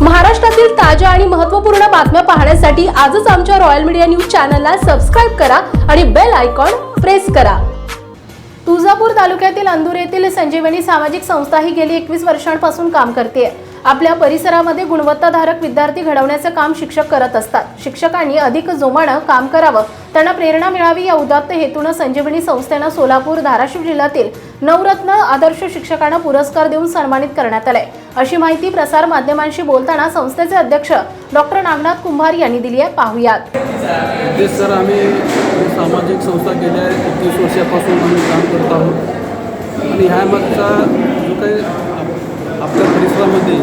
महाराष्ट्रातील ताज्या आणि महत्त्वपूर्ण बातम्या पाहण्यासाठी आजच आमच्या रॉयल मीडिया न्यूज चॅनलला सबस्क्राईब करा आणि बेल आयकॉन प्रेस करा. तुळजापूर तालुक्यातील अंदूर येथील संजीवनी सामाजिक संस्था ही गेली एकवीस वर्षांपासून काम करते आपल्या परिसरामध्ये गुणवत्ताधारक विद्यार्थी घडवण्याचं काम शिक्षक करत असतात. शिक्षकांनी अधिक जोमानं काम करावं त्यांना प्रेरणा मिळावी या उदात्त हेतूनं संजीवनी संस्थेनं सोलापूर धाराशिव जिल्ह्यातील नवरत्न आदर्श शिक्षकांना पुरस्कार देऊन सन्मानित करण्यात आलाय. अशी माहिती प्रसार माध्यमांशी बोलताना संस्थेचे अध्यक्ष डॉक्टर नागनाथ कुंभार यांनी दिली आहे. पाहुयात. तेच सर आम्ही सामाजिक संस्था गेल्या एकवीस वर्षापासून आम्ही काम करत आहोत. आणि ह्या मागचा जो काही आपल्या परिसरामध्ये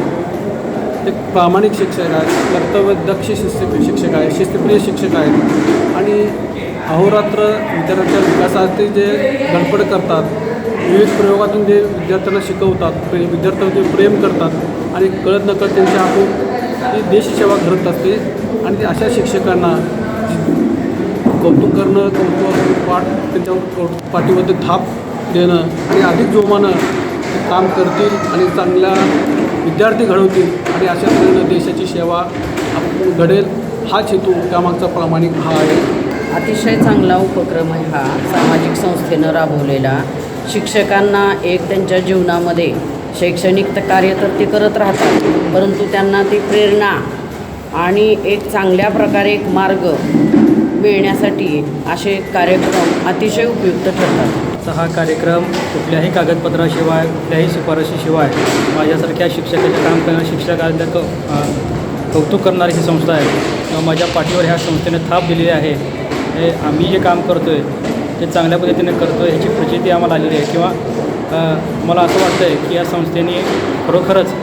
एक प्रामाणिक शिक्षक आहे कर्तव्यदक्ष शिस्त शिक्षक आहे शिस्तप्रिय शिक्षक आहेत आणि अहोरात्र विद्यार्थ्यांच्या विकासासाठी जे धडपड करतात विविध प्रयोगातून जे विद्यार्थ्यांना शिकवतात प्रे विद्यार्थ्यांचे प्रेम करतात आणि कळत नकळत त्यांच्या हातून ती देशसेवा घडत असते आणि अशा शिक्षकांना कौतुक करणं कौतुक पाठ त्यांच्या पाठीमध्ये थाप देणं आणि अधिक जोमानं काम करतील आणि चांगल्या विद्यार्थी घडवतील आणि अशा तऱ्हेनं देशाची सेवा आपण घडेल हाच हेतू त्यामागचा प्रामाणिक हा आहे. अतिशय चांगला उपक्रम आहे हा. सामाजिक संस्थेनं राबवलेला. शिक्षकांना एक त्यांच्या जीवनामध्ये शैक्षणिक तर कार्य तर ते करत राहतात परंतु त्यांना ती प्रेरणा आणि एक चांगल्या प्रकारे एक मार्ग मिळण्यासाठी असे कार्यक्रम अतिशय उपयुक्त ठरतात. तर हा कार्यक्रम कुठल्याही कागदपत्राशिवाय कुठल्याही शिफारशीशिवाय माझ्यासारख्या शिक्षकाचे काम करणाऱ्या शिक्षकांना कौतुक करणारी ही संस्था आहे. माझ्या पाठीवर ह्या संस्थेने थाप दिलेली आहे. हे आम्ही जे काम करतो आहे ते चांगल्या पद्धतीने करतो आहे ह्याची प्रचिती आम्हाला आलेली आहे. किंवा मला असं वाटतं आहे की या संस्थेने खरोखरच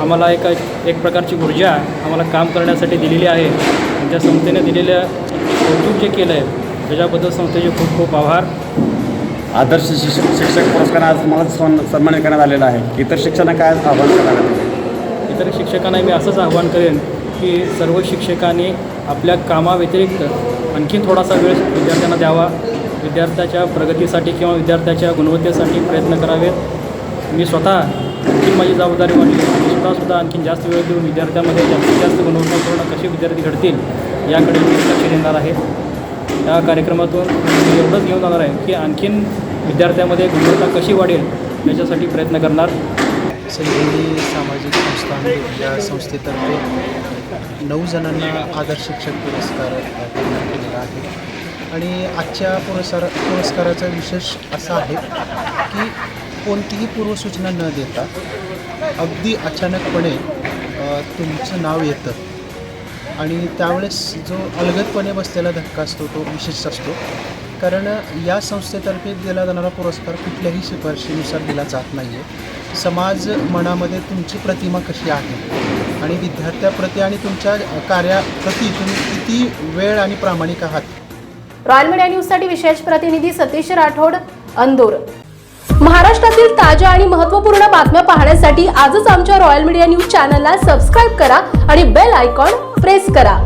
आम्हाला एक एक प्रकारची ऊर्जा आम्हाला काम करण्यासाठी दिलेली आहे. त्या संस्थेने दिलेलं कौतुक जे केलं आहे त्याच्याबद्दल संस्थेचे खूप खूप आभार. आदर्श शिक्षक शिक्षक पुरस्कार आज मला सन् सन्मानित करण्यात आलेला आहे. इतर शिक्षकांना काय आव्हान करणार इतर शिक्षकांना मी असंच आव्हान करेन की सर्व शिक्षकांनी आपल्या कामाव्यतिरिक्त आणखी थोडासा वेळ विद्यार्थ्यांना द्यावा. विद्यार्थ्याच्या प्रगतीसाठी किंवा विद्यार्थ्याच्या गुणवत्तेसाठी प्रयत्न करावेत. मी स्वतः आणखी माझी जबाबदारी वाटली मी स्वतःसुद्धा आणखी जास्त वेळ देऊन विद्यार्थ्यामध्ये जास्तीत जास्त गुणवत्तापूर्ण कसे विद्यार्थी घडतील याकडे मी लक्ष देणार आहे. या कार्यक्रमातून मी एवढंच घेऊन जाणार आहे की आणखीन विद्यार्थ्यामध्ये गुणवत्ता कशी वाढेल याच्यासाठी प्रयत्न करणार. संजीवनी सामाजिक संस्था आहे या संस्थेतर्फे नऊ जणांना आदर्श शिक्षक पुरस्कार आहे. आणि आजच्या पुरस्कार पुरस्काराचा विशेष असा आहे की कोणतीही पूर्वसूचना न देता अगदी अचानकपणे तुमचं नाव येतं. आणि त्यावेळेस जो अलगदपणे बसलेला धक्का असतो तो विशेष असतो. कारण या संस्थेतर्फे दिला जाणारा पुरस्कार कुठल्याही शिफारशीनुसार दिला जात नाही आहे समाज मनामध्ये तुमची प्रतिमा कशी आहे? आणि विद्यार्थ्याप्रती आणि तुमच्या कार्याप्रती तुम्ही किती वेळ आणि प्रामाणिक आहात? रॉयल मीडिया न्यूजसाठी विशेष प्रतिनिधी सतीश राठोड अंदूर. महाराष्ट्रातील ताज्या आणि महत्त्वपूर्ण बातम्या पाहण्यासाठी आजच आमच्या रॉयल मीडिया न्यूज चॅनलला सबस्क्राईब करा आणि बेल आयकॉन प्रेस करा.